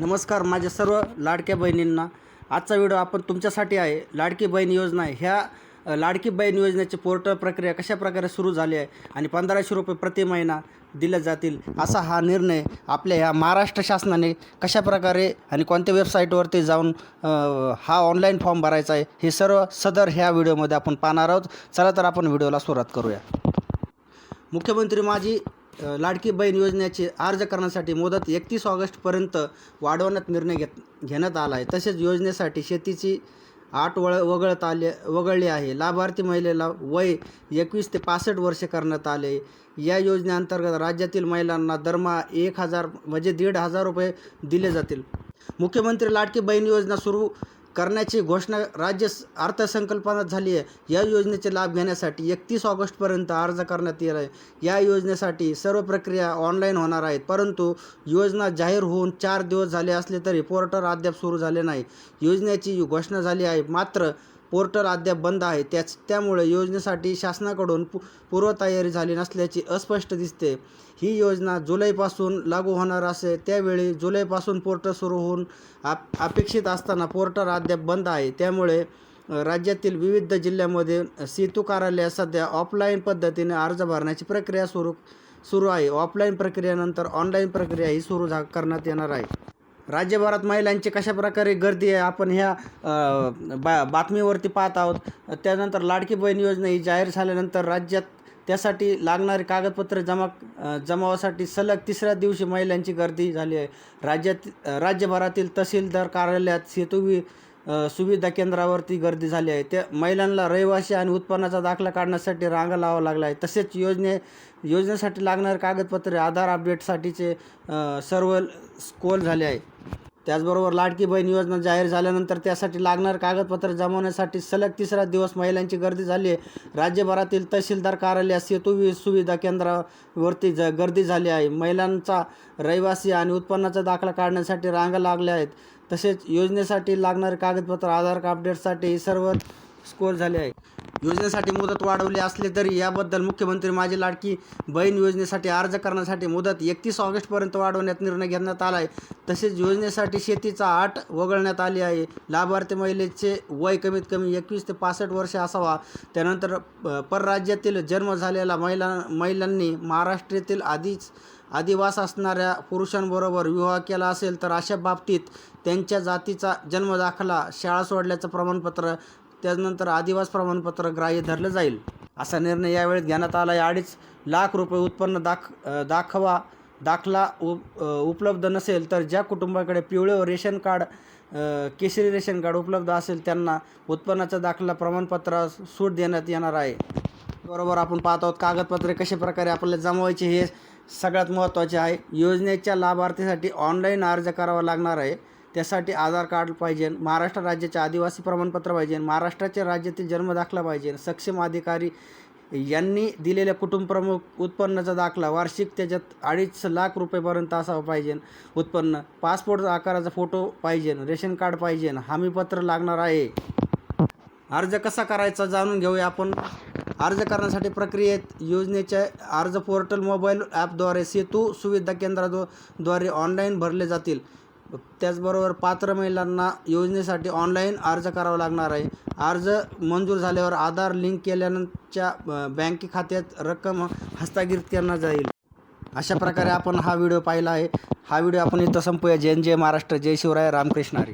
नमस्कार माझ्या सर्व लाडक्या बहिणींना. आजचा व्हिडिओ आपण तुमच्यासाठी आहे. लाडकी बहीण योजना ह्या लाडकी बहीण योजनेची पोर्टल प्रक्रिया कशा प्रकारे सुरू झाली आहे आणि पंधराशे रुपये प्रति महिना दिल्या जातील असा हा निर्णय आपल्या ह्या महाराष्ट्र शासनाने कशा प्रकारे आणि कोणत्या वेबसाईटवरती जाऊन हा ऑनलाईन फॉर्म भरायचा आहे हे सर्व सदर ह्या व्हिडिओमध्ये आपण पाहणार आहोत. चला तर आपण व्हिडिओला सुरुवात करूया. मुख्यमंत्री माझी लाडकी बहीण योजनेचे अर्ज करण्यासाठी मुदत एकतीस ऑगस्टपर्यंत वाढवण्यात निर्णय घेत घेण्यात आला आहे. तसेच योजनेसाठी शेतीची आठ वळ वगळत आले वगळली आहे. लाभार्थी महिलेला वय एकवीस ते पासष्ट वर्षे करण्यात आले. या योजनेअंतर्गत राज्यातील महिलांना दरमहा एक हजार म्हणजे दीड हजार रुपये दिले जातील. मुख्यमंत्री लाडकी बहीण योजना सुरू करण्याची घोषणा राज्य स- अर्थसंकल्पात झाली आहे. या योजनेचे लाभ घेण्यासाठी एकतीस ऑगस्टपर्यंत अर्ज करण्यात येईल आहे. या योजनेसाठी सर्व प्रक्रिया ऑनलाईन होणार आहेत. परंतु योजना जाहीर होऊन चार दिवस झाले असले तरी पोर्टल अद्याप सुरू झाले नाही. योजनेची घोषणा झाली आहे. मात्र पोर्टल अद्याप बंद आहे. त्याच त्यामुळे योजनेसाठी शासनाकडून पू पूर्वतयारी झाली नसल्याची अस्पष्ट दिसते. ही योजना जुलैपासून लागू होणार असे. त्यावेळी जुलैपासून पोर्टल सुरू होऊन आप अपेक्षित असताना पोर्टल अद्याप बंद आहे. त्यामुळे राज्यातील विविध जिल्ह्यामध्ये सेतू कार्यालयात सध्या ऑफलाईन पद्धतीने अर्ज भरण्याची प्रक्रिया सुरू सुरू आहे. ऑफलाईन प्रक्रियेनंतर ऑनलाईन प्रक्रिया ही सुरू झा करण्यात येणार आहे. राज्यभरात महिलांची कशा प्रकारे गर्दी आहे आपण ह्या बा बातमीवरती पाहत आहोत. त्यानंतर लाडकी बहीण योजना ही जाहीर झाल्यानंतर राज्यात त्यासाठी लागणारी कागदपत्रे जमा जमावासाठी सलग तिसऱ्या दिवशी महिलांची गर्दी झाली आहे. राज्यात राज्यभरातील तहसीलदार कार्यालयात सेतू वि सुविधा केंद्रावरती गर्दी झाली आहे. त्या महिलांना रहिवासी आणि उत्पन्नाचा दाखला काढण्यासाठी रांगा लावा लागला आहे तसेच योजने योजनेसाठी लागणारे कागदपत्रे आधार अपडेटसाठीचे सर्व स्कोल झाले आहे. त्याचबरोबर लाडकी बहीण योजना जाहीर झाल्यानंतर त्यासाठी लागणारं कागदपत्र जमवण्यासाठी सलग तिसरा दिवस महिलांची गर्दी झाली आहे. राज्यभरातील तहसीलदार कार्यालयात सेतू वि- सुविधा केंद्रावरती ज गर्दी झाली आहे. महिलांचा रहिवासी आणि उत्पन्नाचा दाखला काढण्यासाठी रांगा लागल्या आहेत. तसेच योजनेसाठी लागणारे कागदपत्र आधार अपडेटसाठी सर्व स्कोअर झाले आहे. योजनेसाठी मुदत वाढवली असली तरी याबद्दल मुख्यमंत्री माझी लाडकी बहीण योजनेसाठी अर्ज करण्यासाठी मुदत एकतीस ऑगस्टपर्यंत वाढवण्यात निर्णय घेण्यात आला आहे. तसेच योजनेसाठी शेतीचा आट वगळण्यात आली आहे. लाभार्थी महिलेचे वय कमीत कमी एकवीस ते पासष्ट वर्ष असावा. त्यानंतर परराज्यातील जन्म झालेला महिला महिलांनी महाराष्ट्रातील आधीच आदिवास असणाऱ्या पुरुषांबरोबर विवाह केला असेल तर अशा बाबतीत त्यांच्या जातीचा जन्मदाखला शाळा सोडल्याचं प्रमाणपत्र त्यानंतर आदिवास प्रमाणपत्र ग्राह्य धरलं जाईल. असा निर्णय यावेळी घेण्यात आला आहे अडीच लाख रुपये उत्पन्न दाख दाखवा दाखला उ उपलब्ध नसेल तर ज्या कुटुंबाकडे पिवळे रेशन कार्ड केशरी रेशन कार्ड उपलब्ध असेल त्यांना उत्पन्नाचा दाखला प्रमाणपत्र सूट देण्यात येणार आहे. बरोबर आपण पाहत आहोत कागदपत्रे कशा प्रकारे आपल्याला जमवायचे हे सगळ्यात महत्त्वाचे आहे. योजनेच्या लाभार्थीसाठी ऑनलाईन अर्ज करावा लागणार आहे. त्यासाठी आधार कार्ड पाहिजे महाराष्ट्र राज्याचे आदिवासी प्रमाणपत्र पाहिजे महाराष्ट्राच्या राज्यातील जन्मदाखला पाहिजे. सक्षम अधिकारी यांनी दिलेल्या कुटुंब प्रमुख उत्पन्नाचा दाखला वार्षिक त्याच्यात अडीच लाख रुपयेपर्यंत असावं पाहिजे. उत्पन्न पासपोर्ट आकाराचा फोटो पाहिजे रेशन कार्ड पाहिजे हमीपत्र लागणार आहे. अर्ज कसा करायचा जाणून घेऊया आपण. अर्ज करण्यासाठी प्रक्रियेत योजनेच्या अर्ज पोर्टल मोबाईल ॲपद्वारे सेतू सुविधा केंद्राद्वारे ऑनलाईन भरले जातील. त्याचबरोबर पात्र महिलांना योजनेसाठी ऑनलाईन अर्ज करावा लागणार आहे. अर्ज मंजूर झाल्यावर आधार लिंक केल्यानंतरच्या बँक बँके खात्यात रक्कम हस्तांतरित करण्यात जाईल. अशा प्रकारे आपण हा व्हिडिओ पाहिला आहे. हा व्हिडिओ आपण इथं संपूया. जय जय महाराष्ट्र जय शिवराय रामकृष्ण हरी.